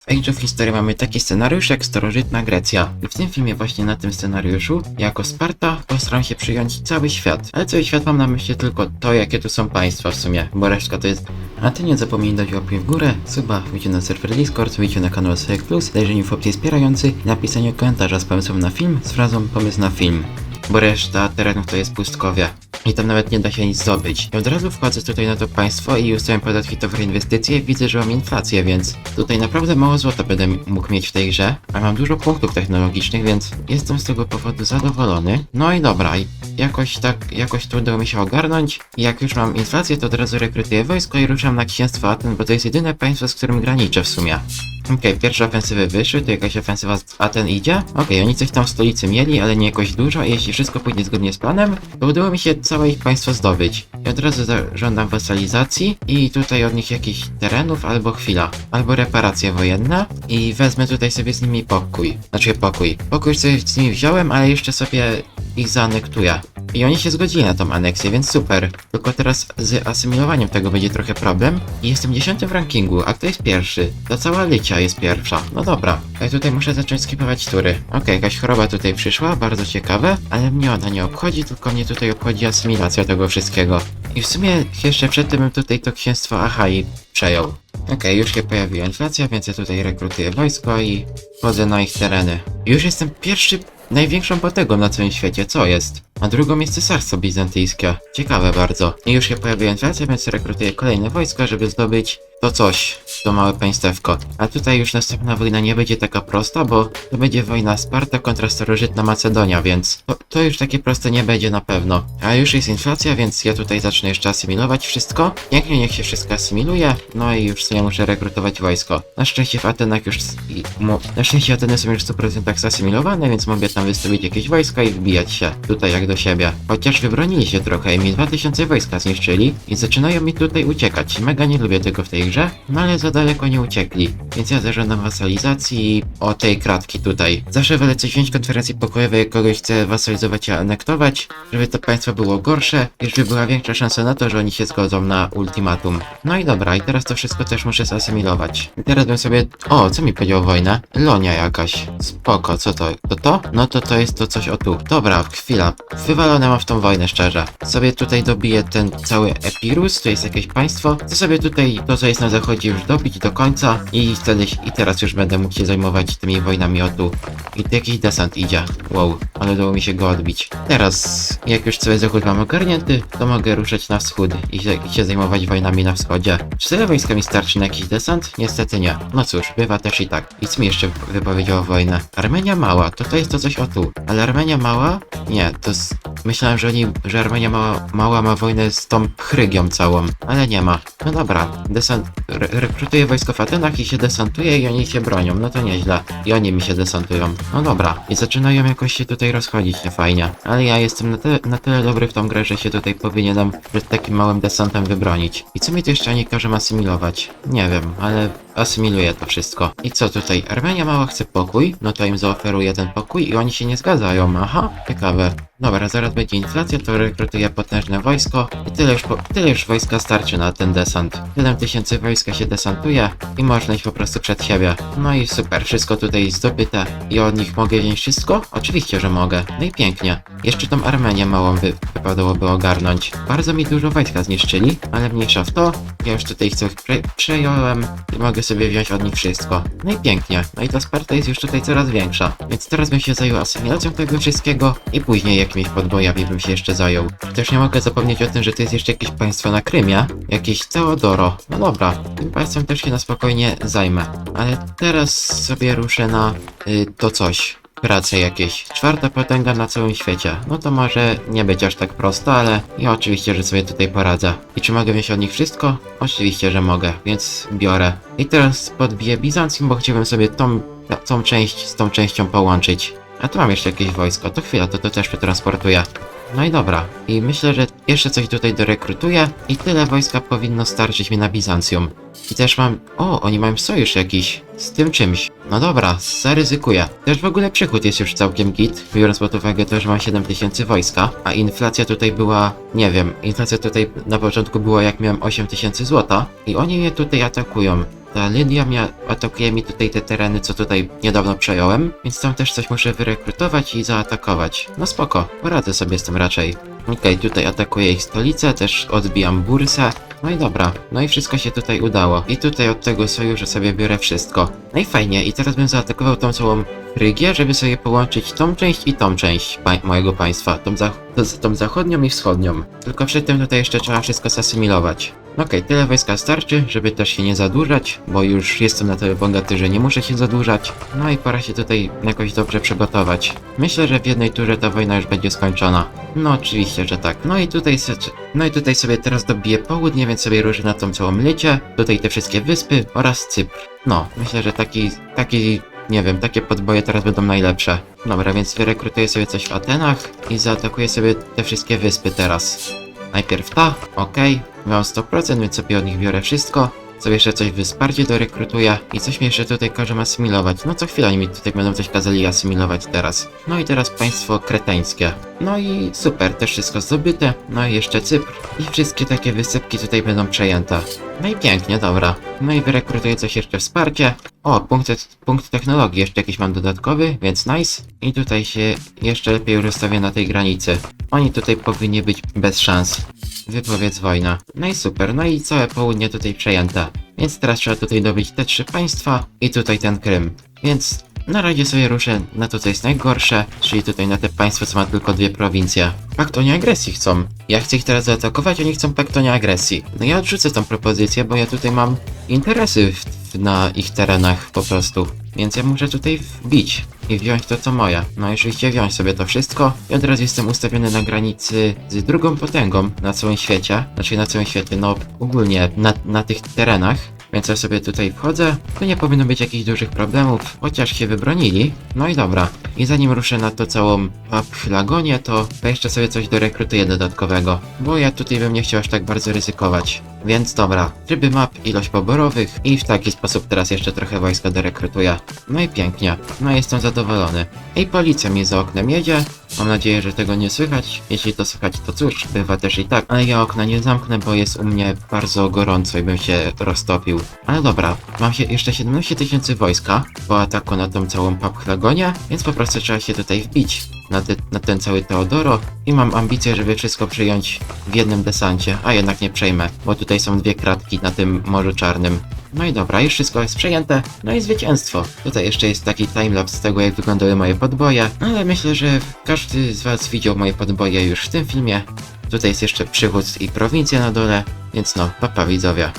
W Age of History mamy taki scenariusz jak starożytna Grecja. I w tym filmie właśnie na tym scenariuszu, jako Sparta, postaram się przyjąć cały świat. Ale cały świat mam na myśli tylko to, jakie tu są państwa w sumie, bo resztka to jest... A ty nie zapomnij dać łapki w górę, suba, wyjdzie na serwer Discord, wyjdzie na kanał Sejek Plus, zajrzenie w opcję wspierający i napisanie komentarza z pomysłem na film z frazą pomysł na film. Bo reszta terenów to jest pustkowie. I tam nawet nie da się nic zdobyć. I od razu wchodzę tutaj na to państwo i ustawiam podatki to w inwestycje widzę, że mam inflację, więc tutaj naprawdę mało złota będę mógł mieć w tej grze, a mam dużo punktów technologicznych, więc jestem z tego powodu zadowolony. No i dobra, jakoś tak, jakoś to udało mi się ogarnąć. Jak już mam inflację, to od razu rekrutuję wojsko i ruszam na księstwo Aten, bo to jest jedyne państwo, z którym graniczę w sumie. Okej, pierwsze ofensywy wyszły, to jakaś ofensywa z Aten idzie. Okej, oni coś tam w stolicy mieli, ale nie jakoś dużo jeśli wszystko pójdzie zgodnie z planem, to udało mi się całe ich państwo zdobyć. I od razu zażądam wasalizacji i tutaj od nich jakichś terenów albo chwila, albo reparacje wojenne i wezmę tutaj sobie z nimi pokój. Znaczy pokój. Pokój sobie z nimi wziąłem, ale jeszcze sobie ich zaanektuję. I oni się zgodzili na tą aneksję, więc super. Tylko teraz z asymilowaniem tego będzie trochę problem. I jestem dziesiąty w rankingu, a kto jest pierwszy? To cała Lycia jest pierwsza. No dobra. Ja tutaj muszę zacząć skipować tury. Okej, jakaś choroba tutaj przyszła, bardzo ciekawe, ale mnie ona nie obchodzi, tylko mnie tutaj obchodzi asymilacja tego wszystkiego. I w sumie jeszcze przedtem bym tutaj to księstwo Achai przejął. Okej, już się pojawiła inflacja, więc ja tutaj rekrutuję wojsko i wchodzę na ich tereny. Już jestem pierwszy największą potęgą na całym świecie, co jest? A drugą jest cesarstwo bizantyjskie. Ciekawe bardzo. I już się pojawiła inflacja, więc rekrutuję kolejne wojska, żeby zdobyć to coś, to małe państewko. A tutaj już następna wojna nie będzie taka prosta, bo to będzie wojna Sparta kontra starożytna Macedonia, więc to, to już takie proste nie będzie na pewno. A już jest inflacja, więc ja tutaj zacznę jeszcze asymilować wszystko. Pięknie, niech się wszystko asymiluje, no i już sobie muszę rekrutować wojsko. Na szczęście w Atenach już... Na szczęście Ateny są już w 100% zasymilowane, więc mogę tam wystawić jakieś wojska i wbijać się tutaj jak do siebie. Chociaż wybronili się trochę i mi 2000 wojska zniszczyli i zaczynają mi tutaj uciekać. Mega nie lubię tego w tej no ale za daleko nie uciekli. Więc ja zażądam wasalizacji o tej kratki tutaj. Zawsze wolę coś wziąć konferencji pokojowej, kogoś chcę wasalizować i anektować, żeby to państwo było gorsze, i żeby była większa szansa na to, że oni się zgodzą na ultimatum. No i dobra, i teraz to wszystko też muszę zasymilować. I teraz bym sobie... O, co mi powiedział wojnę? Lonia jakaś. Spoko, co to? To to? No to to jest to coś o tu. Dobra, chwila. Wywalone mam w tą wojnę, szczerze. Sobie tutaj dobiję ten cały Epirus, to jest jakieś państwo. To sobie tutaj to, co jest na zachodzie już dobić do końca i wtedy... I teraz już będę mógł się zajmować tymi wojnami o tu. I tu jakiś desant idzie. Wow, ale udało mi się go odbić. Teraz, jak już cały zachód mam ogarnięty, to mogę ruszać na wschód i się, zajmować wojnami na wschodzie. Czy tyle wojska mi starczy na jakiś desant? Niestety nie. No cóż, bywa też i tak. I co mi jeszcze wypowiedziało wojnę? Armenia mała, to to jest to coś o tu. Ale Armenia mała? Nie, to z... Myślałem, że oni, że Armenia mała, mała ma wojnę z tą Phrygią całą, ale nie ma. No dobra, desant... Re rekrutuję wojsko w Atenach i się desantuje i oni się bronią, no to nieźle. I oni mi się desantują. No dobra. I zaczynają jakoś się tutaj rozchodzić niefajnie. Ale ja jestem na, na tyle dobry w tą grę, że się tutaj powinienem przed takim małym desantem wybronić. I co mi tu jeszcze oni każą asymilować? Nie wiem, ale asymiluję to wszystko. I co tutaj? Armenia mała chce pokój, no to im zaoferuję ten pokój i oni się nie zgadzają. Aha, ciekawe. Dobra, zaraz będzie inflacja, to rekrutuję potężne wojsko i tyle już, po, tyle już wojska starczy na ten desant. 7 tysięcy wojska się desantuje i można iść po prostu przed siebie. No i super, wszystko tutaj zdobyte i od nich mogę wziąć wszystko? Oczywiście, że mogę. No i pięknie. Jeszcze tą Armenię małą wy, wypadałoby ogarnąć. Bardzo mi dużo wojska zniszczyli, ale mniejsza w to. Ja już tutaj prze, przejąłem i mogę sobie wziąć od nich wszystko. No i pięknie. No i ta Sparta jest już tutaj coraz większa. Więc teraz bym się zajął asymilacją tego wszystkiego i później jakimiś podbojami bym się jeszcze zajął. Też nie mogę zapomnieć o tym, że to jest jeszcze jakieś państwo na Krymie. Jakieś Teodoro. No dobra, tym państwem też się na spokojnie zajmę. Ale teraz sobie ruszę na y, to coś. Prace jakieś. Czwarta potęga na całym świecie. No to może nie być aż tak prosto, ale ja oczywiście, że sobie tutaj poradzę. I czy mogę wziąć od nich wszystko? Oczywiście, że mogę, więc biorę. I teraz podbiję Bizancjum, bo chciałbym sobie tą, tą część z tą częścią połączyć. A tu mam jeszcze jakieś wojsko, to chwila, to to też przetransportuję. No i dobra. I myślę, że jeszcze coś tutaj dorekrutuję i tyle wojska powinno starczyć mi na Bizancjum. I też mam... O, oni mają sojusz jakiś z tym czymś. No dobra, zaryzykuję. Też w ogóle przychód jest już całkiem git, biorąc pod uwagę to, że mam 7000 wojska, a inflacja tutaj była... Nie wiem, inflacja tutaj na początku była jak miałem 8000 złota i oni mnie tutaj atakują. Ta Lydia mia atakuje mi tutaj te tereny, co tutaj niedawno przejąłem, więc tam też coś muszę wyrekrutować i zaatakować. No spoko, poradzę sobie z tym raczej. Okej, tutaj atakuję ich stolicę, też odbijam bursę. No i dobra, no i wszystko się tutaj udało. I tutaj od tego sojuszu sobie biorę wszystko. No i fajnie, i teraz bym zaatakował tą całą Frygię, żeby sobie połączyć tą część i tą część pa mojego państwa. Tą, za tą, zachodnią i wschodnią. Tylko przy tym tutaj jeszcze trzeba wszystko zasymilować. Okej, tyle wojska starczy, żeby też się nie zadłużać, bo już jestem na tyle bogaty, że nie muszę się zadłużać. No i pora się tutaj jakoś dobrze przygotować. Myślę, że w jednej turze ta wojna już będzie skończona. No oczywiście, że tak. No i tutaj se, no i tutaj sobie teraz dobiję południe, więc sobie ruszę na tą całą Lycie, tutaj te wszystkie wyspy oraz Cypr. No, myślę, że taki, taki, nie wiem, takie podboje teraz będą najlepsze. Dobra, więc wyrekrutuję sobie coś w Atenach i zaatakuję sobie te wszystkie wyspy teraz. Najpierw ta, okej, mam 100%, więc sobie od nich biorę wszystko. Sobie jeszcze coś w Sparcie dorekrutuję i coś mi jeszcze tutaj każe asymilować. No co chwilę oni mi tutaj będą coś kazali asymilować teraz. No i teraz państwo kreteńskie. No i super, też wszystko zdobyte. No i jeszcze Cypr. I wszystkie takie wysepki tutaj będą przejęte. No i pięknie, dobra. No i wyrekrutuję coś jeszcze wsparcie. O, punkt, punkt technologii jeszcze jakiś mam dodatkowy, więc nice. I tutaj się jeszcze lepiej rozstawię na tej granicy. Oni tutaj powinni być bez szans. Wypowiedz wojna. No i super, no i całe południe tutaj przejęte. Więc teraz trzeba tutaj dobyć te trzy państwa i tutaj ten Krym. Więc na razie sobie ruszę na to, co jest najgorsze, czyli tutaj na te państwo, co ma tylko dwie prowincje. Pakt o nieagresji chcą. Ja chcę ich teraz zaatakować, oni chcą pakt o nieagresji. No ja odrzucę tą propozycję, bo ja tutaj mam interesy w, w, na ich terenach po prostu. Więc ja muszę tutaj wbić i wziąć to, co moje. No i oczywiście wziąć sobie to wszystko. I od razu jestem ustawiony na granicy z drugą potęgą na całym świecie. Znaczy na całym świecie, no ogólnie na, na tych terenach. Więc ja sobie tutaj wchodzę, tu nie powinno być jakichś dużych problemów, chociaż się wybronili. No i dobra. I zanim ruszę na to całą Paphlagonię, to to jeszcze sobie coś dorekrutuję dodatkowego, bo ja tutaj bym nie chciał aż tak bardzo ryzykować. Więc dobra, tryby map, ilość poborowych i w taki sposób teraz jeszcze trochę wojska dorekrutuję. No i pięknie, no jestem zadowolony. I policja mi za oknem jedzie, mam nadzieję, że tego nie słychać. Jeśli to słychać, to cóż, bywa też i tak. Ale ja okna nie zamknę, bo jest u mnie bardzo gorąco i bym się roztopił. Ale dobra, mam się jeszcze 17 tysięcy wojska po ataku na tą całą Paphlagonię, więc po prostu trzeba się tutaj wbić na, te, na ten cały Teodoro i mam ambicje, żeby wszystko przyjąć w jednym desancie, a jednak nie przejmę, bo tutaj są dwie kratki na tym Morzu Czarnym. No i dobra, już wszystko jest przejęte, no i zwycięstwo. Tutaj jeszcze jest taki timelapse tego, jak wyglądały moje podboje, ale myślę, że każdy z was widział moje podboje już w tym filmie. Tutaj jest jeszcze przychód i prowincja na dole, więc no, papa widzowie.